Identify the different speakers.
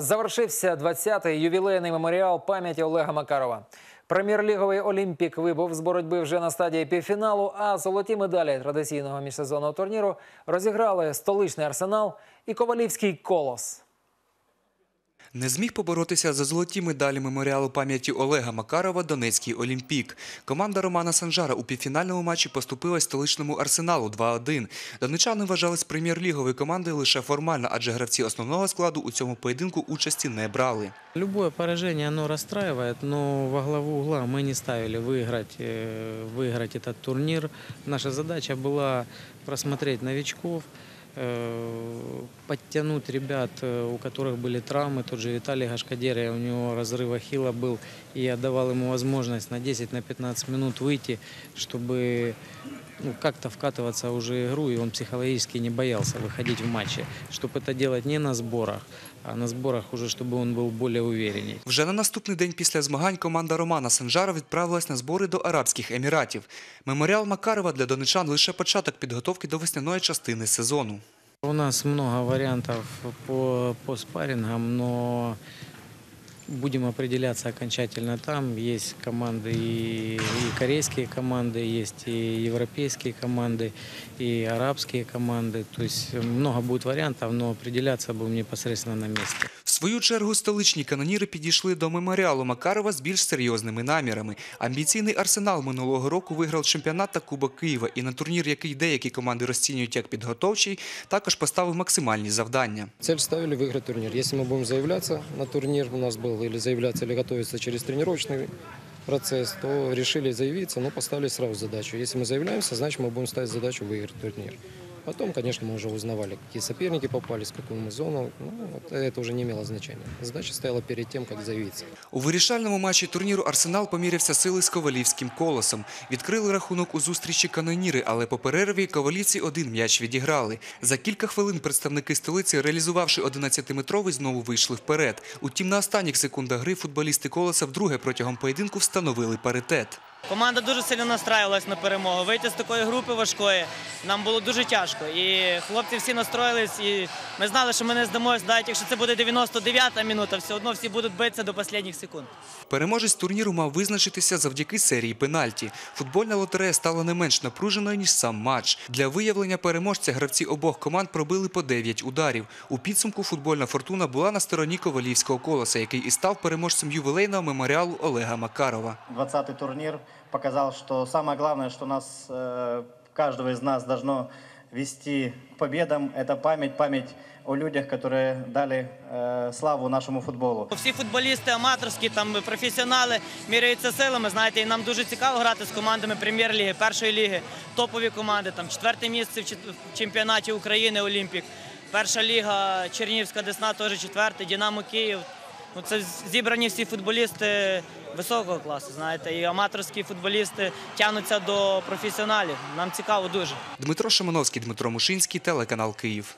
Speaker 1: завершився 20-й ювілейний меморіал пам'яті Олега Макарова. Прем'єр-ліговий Олімпік вибув з боротьби вже на стадії півфіналу, а золоті медалі традиційного міжсезонного турніру розіграли столичний арсенал і ковалівський колос.
Speaker 2: Не зміг поборотися за золоті медалі меморіалу пам'яті Олега Макарова Донецький Олімпік. Команда Романа Санжара у півфінальному матчі поступилась столичному арсеналу 2-1. Донечани вважались прем'єр-ліговою командою лише формально, адже гравці основного складу у цьому поєдинку участі не брали.
Speaker 3: Любое поражение, оно расстраивает, но во главу угла мы не ставили выиграть, э, выиграть этот турнир. Наша задача была просмотреть новичков, э, подтянуть ребят, э, у которых были травмы. Тот же Виталий Гашкадерия, у него разрыв ахилла был, и я давал ему возможность на 10-15 минут выйти, чтобы ну, как-то вкатываться уже в игру, и он психологически не боялся выходить в матче. Чтобы это делать не на сборах, а на сборах уже, чтобы он был более уверенней.
Speaker 2: Вже на наступний день після змагань команда Романа Санжара відправилась на збори до Арабських Еміратів. Меморіал Макарова для донечан лише початок підготовки до весняної частини сезону.
Speaker 3: У нас много вариантов по, по спаррингам, но будем определяться окончательно там. Есть команды и, и корейские команды, есть и европейские команды, и арабские команды. То есть много будет вариантов, но определяться будем непосредственно на месте.
Speaker 2: В свою чергу столичні каноніри підійшли до меморіалу Макарова з більш серйозними намірами. Амбіційний арсенал минулого року виграв чемпіонат та Кубок Києва, і на турнір, який деякі команди розцінюють як підготовчий, також поставив максимальні завдання.
Speaker 4: Цель ставили выиграть турнир. Если мы будем заявляться на турнир, у нас был или заявляться, или готовиться через тренировочный процесс, то решили заявиться, но поставили сразу задачу. Если мы заявляемся, значит мы будем ставить задачу выиграть турнир. Потом, конечно, мы уже узнавали, какие соперники попались, в какую мы зону. Ну, вот это уже не имело значения. Задача стояла перед тем, как заявиться.
Speaker 2: У вирішальному матчі турніру Арсенал помірявся сили з ковалівським колосом. Відкрили рахунок у зустрічі каноніри, але по перерві ковалівці один м'яч відіграли. За кілька хвилин представники столиці, реалізувавши 11-метровий, знову вийшли вперед. Утім, на останніх секундах гри футболісти колоса вдруге протягом поєдинку встановили паритет.
Speaker 5: Команда дуже сильно настраювалась на перемогу. Вийти з такої групи важкої нам було дуже тяжко. І хлопці всі настроїлись, і ми знали, що ми не здамося, навіть якщо це буде 99-та минута, все одно всі будуть битися до останніх секунд.
Speaker 2: Переможець турніру мав визначитися завдяки серії пенальті. Футбольна лотерея стала не менш напруженою, ніж сам матч. Для виявлення переможця гравці обох команд пробили по 9 ударів. У підсумку футбольна фортуна була на стороні ковалівського колоса, який і став переможцем ювілейного меморіалу Олега Макарова.
Speaker 6: 20-й турнир показал, что самое главное, что нас, э, каждого из нас должно вести к победам, это память, память о людях, которые дали э, славу нашему футболу.
Speaker 5: Всі футболісти аматорські, там професіонали міряються силами. Знаєте, і нам дуже цікаво грати з командами прем'єр-ліги, першої ліги, топові команди. Там четверте місце в чет- в чемпіонаті України Олімпік. Перша ліга Чернігівська Десна теж четверте, Динамо Київ. Ну, це зібрані всі футболісти високого класу, знаєте, і аматорські футболісти тягнуться до професіоналів. Нам цікаво дуже.
Speaker 2: Дмитро Шимановський, Дмитро Мушинський, телеканал Київ.